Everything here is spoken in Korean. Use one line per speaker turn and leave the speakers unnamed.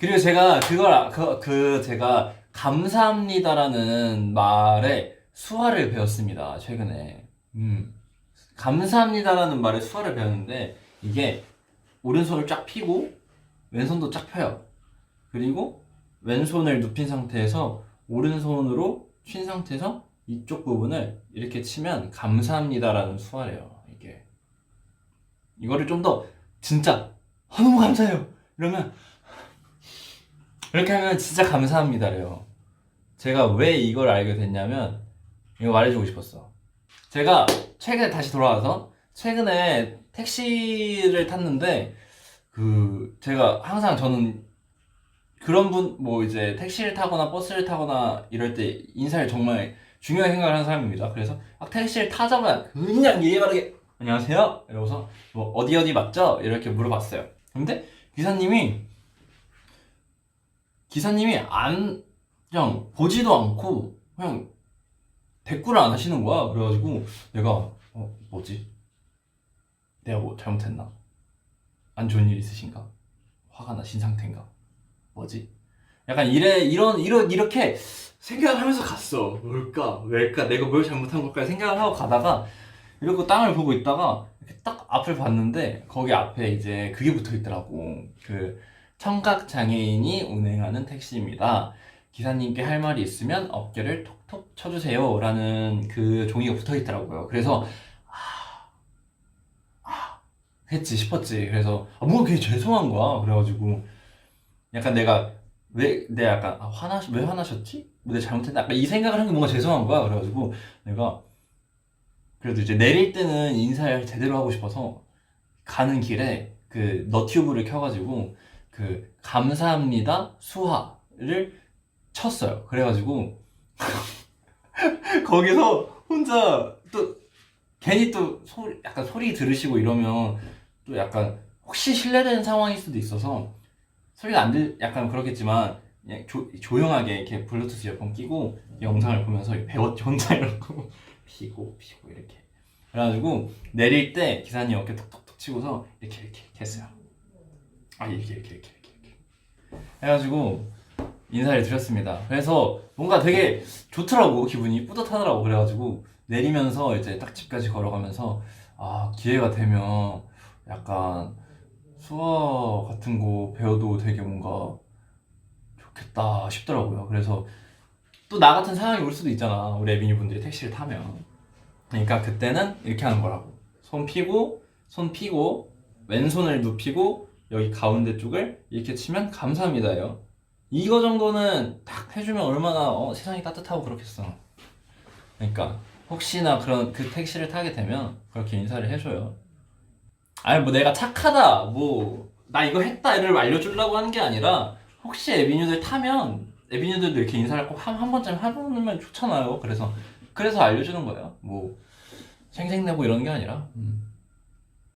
그리고 제가 그걸 아- 그, 그 제가 감사합니다라는 말에 수화를 배웠습니다 최근에. 음. 감사합니다라는 말에 수화를 배웠는데 이게 오른손을 쫙 펴고 왼손도 쫙 펴요. 그리고 왼손을 눕힌 상태에서 오른손으로 쉰 상태에서 이쪽 부분을 이렇게 치면 감사합니다라는 수화래요 이게. 이거를 좀 더 진짜 아, 너무 감사해요. 이러면 이렇게 하면 진짜 감사합니다래요. 제가 왜 이걸 알게 됐냐면 이거 말해주고 싶었어. 제가 최근에 다시 돌아와서 최근에 택시를 탔는데 그 제가 항상 저는 그런 분 뭐 이제 택시를 타거나 버스를 타거나 이럴 때 인사를 정말 중요하게 생각을 하는 사람입니다. 그래서 막 택시를 타자마자 그냥 예의 바르게 안녕하세요 이러고서 뭐 어디 어디 맞죠 이렇게 물어봤어요. 근데 기사님이 기사님이 안 그냥 보지도 않고 그냥 대꾸를 안 하시는 거야. 그래가지고 내가 어 뭐지? 내가 뭐 잘못했나? 안 좋은 일 있으신가? 화가 나신 상태인가? 뭐지? 약간 이래 이런 이런 이렇게 생각을 하면서 갔어. 뭘까? 왜일까? 내가 뭘 잘못한 걸까? 생각을 하고 가다가 이러고 땅을 보고 있다가 딱 앞을 봤는데 거기 앞에 이제 그게 붙어 있더라고. 그 청각 장애인이 운행하는 택시입니다. 기사님께 할 말이 있으면 어깨를 톡톡 쳐주세요 라는 그 종이가 붙어 있더라고요. 그래서 아, 아 했지 싶었지. 그래서 아, 뭔가 그게 죄송한 거야. 그래가지고 약간 내가 왜내 약간 아, 화나 왜 화나셨지? 뭐 내가 잘못했나? 약간 이 생각을 한 게 뭔가 죄송한 거야. 그래가지고 내가 그래도 이제 내릴 때는 인사를 제대로 하고 싶어서 가는 길에 그 너튜브를 켜가지고 그 감사합니다 수화를 쳤어요. 그래가지고 거기서 혼자 또 괜히 또 소리 약간 소리 들으시고 이러면 또 약간 혹시 실례되는 상황일 수도 있어서 소리가 안 들 약간 그렇겠지만 그냥 조, 조용하게 이렇게 블루투스 이어폰 끼고 영상을 보면서 배웠지 혼자 이러고 피고 피고 이렇게 그래가지고 내릴 때 기사님 어깨 톡톡톡 치고서 이렇게 이렇게 했어요. 아 이렇게 이렇게 이렇게 이렇게 해가지고 인사를 드렸습니다. 그래서 뭔가 되게 좋더라고 기분이 뿌듯하더라고 그래가지고 내리면서 이제 딱 집까지 걸어가면서 아 기회가 되면 약간 수어 같은 거 배워도 되게 뭔가 좋겠다 싶더라고요. 그래서 또 나 같은 상황이 올 수도 있잖아. 우리 에비뉴 분들이 택시를 타면. 그러니까 그때는 이렇게 하는 거라고. 손 피고 손 피고 왼손을 눕히고 여기 가운데 쪽을 이렇게 치면 감사합니다요. 이거 정도는 딱 해주면 얼마나 어, 세상이 따뜻하고 그렇겠어. 그러니까 혹시나 그런 그 택시를 타게 되면 그렇게 인사를 해줘요. 아니 뭐 내가 착하다 뭐 나 이거 했다 이를 알려주려고 하는 게 아니라 혹시 에비뉴들 타면 에비뉴들도 이렇게 인사를 꼭한 한 번쯤 해보면 좋잖아요. 그래서 그래서 알려주는 거예요. 뭐 생색내고 이러는 게 아니라. 음.